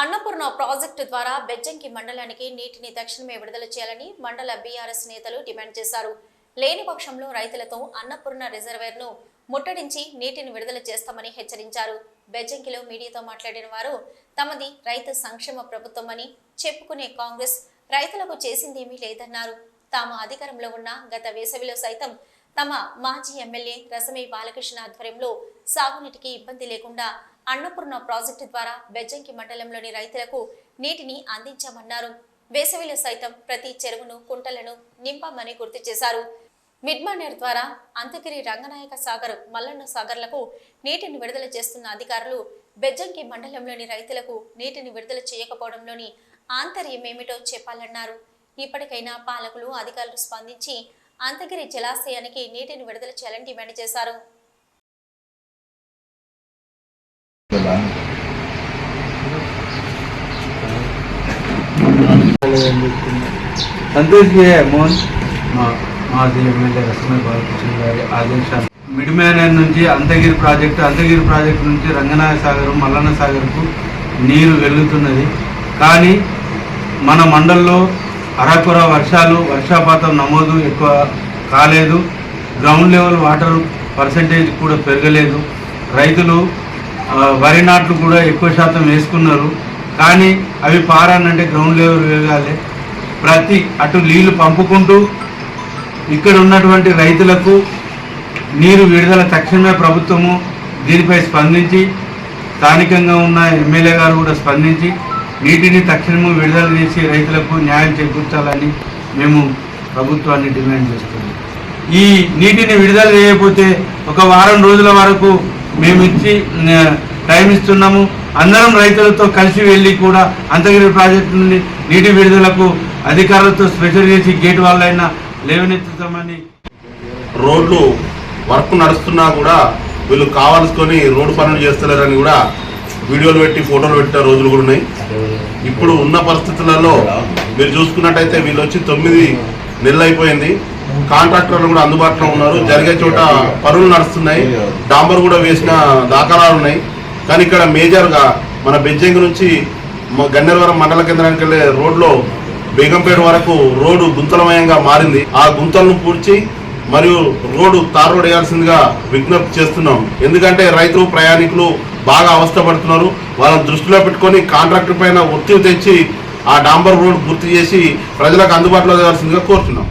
Annapurna project ద్వారా బెజ్జంకి మండలానికి నీటిని తక్షణమే విడుదల చేయాలని మండల బీఆర్ఎస్ నేతలు డిమాండ్ చేశారు. లేని పక్షంలో రైతులతో అన్నపూర్ణ రిజర్వేర్ను ముట్టడించి నీటిని విడుదల చేస్తామని హెచ్చరించారు. బెజ్జంకిలో మీడియాతో మాట్లాడిన వారు తమది రైతు సంక్షేమ ప్రభుత్వమని చెప్పుకునే కాంగ్రెస్ రైతులకు చేసిందేమీ లేదన్నారు. తాము అధికారంలో ఉన్న గత వేసవిలో సైతం తమ మాజీ ఎమ్మెల్యే రసమే బాలకృష్ణ ఆధ్వర్యంలో సాగునీటికి ఇబ్బంది లేకుండా అన్నపూర్ణ ప్రాజెక్టు ద్వారా బెజ్జంకి మండలంలోని రైతులకు నీటిని అందించామన్నారు. వేసవిలో సైతం ప్రతి చెరువును కుంటలను నింపామని గుర్తు చేశారు. మిడ్మానేర్ ద్వారా అంతగిరి రంగనాయక సాగర్ మల్లన్న సాగర్లకు నీటిని విడుదల చేస్తున్న అధికారులు బెజ్జంకి మండలంలోని రైతులకు నీటిని విడుదల చేయకపోవడంలోని ఆంతర్యమేమిటో చెప్పాలన్నారు. ఇప్పటికైనా పాలకులు అధికారులు స్పందించి అంతగిరి జలాశయానికి నీటిని విడుదల చేయాలని డిమాండ్ చేశారు. సంతోష్ కే మోహన్ మా మాజీ ఎమ్మెల్యే రసమే బాలకృష్ణ గారి ఆదేశాలు. మిడిమేనర్ నుంచి అంతగిరి ప్రాజెక్టు అంతగిరి ప్రాజెక్టు నుంచి రంగనాయ సాగరం మల్లన్న సాగర్కు నీరు వెళ్తున్నది కానీ మన మండల్లో అరకొర వర్షాలు వర్షాపాతం నమోదు ఎక్కువ కాలేదు. గ్రౌండ్ లెవెల్ వాటర్ పర్సంటేజ్ కూడా పెరగలేదు. రైతులు వరి నాట్లు కూడా ఎక్కువ శాతం వేసుకున్నారు. కానీ అవి పారానంటే గ్రౌండ్ లెవెల్ వేగాలి ప్రతి అటు నీళ్ళు పంపుకుంటూ ఇక్కడ ఉన్నటువంటి రైతులకు నీరు విడుదల తక్షణమే ప్రభుత్వము దీనిపై స్పందించి స్థానికంగా ఉన్న ఎమ్మెల్యే గారు కూడా స్పందించి నీటిని తక్షణము విడుదల చేసి రైతులకు న్యాయం చేకూర్చాలని మేము ప్రభుత్వాన్ని డిమాండ్ చేస్తున్నాం. ఈ నీటిని విడుదల చేయకపోతే ఒక వారం రోజుల వరకు మేము ఇచ్చి టైం ఇస్తున్నాము అందరం రైతులతో కలిసి వెళ్ళి కూడా అంతగిరి ప్రాజెక్టు నుండి నీటి విడుదలకు అధికారులతో స్పెషల్ చేసి గేట్ వాళ్ళైనా లేవనెత్తుతామని రోడ్లు వర్క్ నడుస్తున్నా కూడా వీళ్ళు కావాల్సుకొని రోడ్డు పనులు చేస్తలేరని కూడా వీడియోలు పెట్టి ఫోటోలు పెట్టిన రోజులు కూడా ఉన్నాయి. ఇప్పుడు ఉన్న పరిస్థితులలో మీరు చూసుకున్నట్టయితే వీళ్ళు వచ్చి తొమ్మిది నెలలు అయిపోయింది. కాంట్రాక్టర్లు కూడా అందుబాటులో ఉన్నారు. జరిగే చోట పనులు నడుస్తున్నాయి. డాంబర్ కూడా వేసిన దాఖలాలు ఉన్నాయి. కానీ ఇక్కడ మేజర్గా మన బెజ్జంగి నుంచి మ- గన్నేరవరం మండల కేంద్రానికి వెళ్ళే రోడ్లో బేగంపేట వరకు రోడ్డు గుంతలమయంగా మారింది. ఆ గుంతలను పూడ్చి మరియు రోడ్డు తార్ రోడ్ వేయాల్సిందిగా విజ్ఞప్తి చేస్తున్నాం. ఎందుకంటే రైతులు ప్రయాణికులు బాగా అవస్థపడుతున్నారు. వాళ్ళని దృష్టిలో పెట్టుకొని కాంట్రాక్టర్ పైన ఒత్తిడి తెచ్చి ఆ డాంబర్ రోడ్ పూర్తి చేసి ప్రజలకు అందుబాటులో తేవాల్సిందిగా కోరుతున్నాం.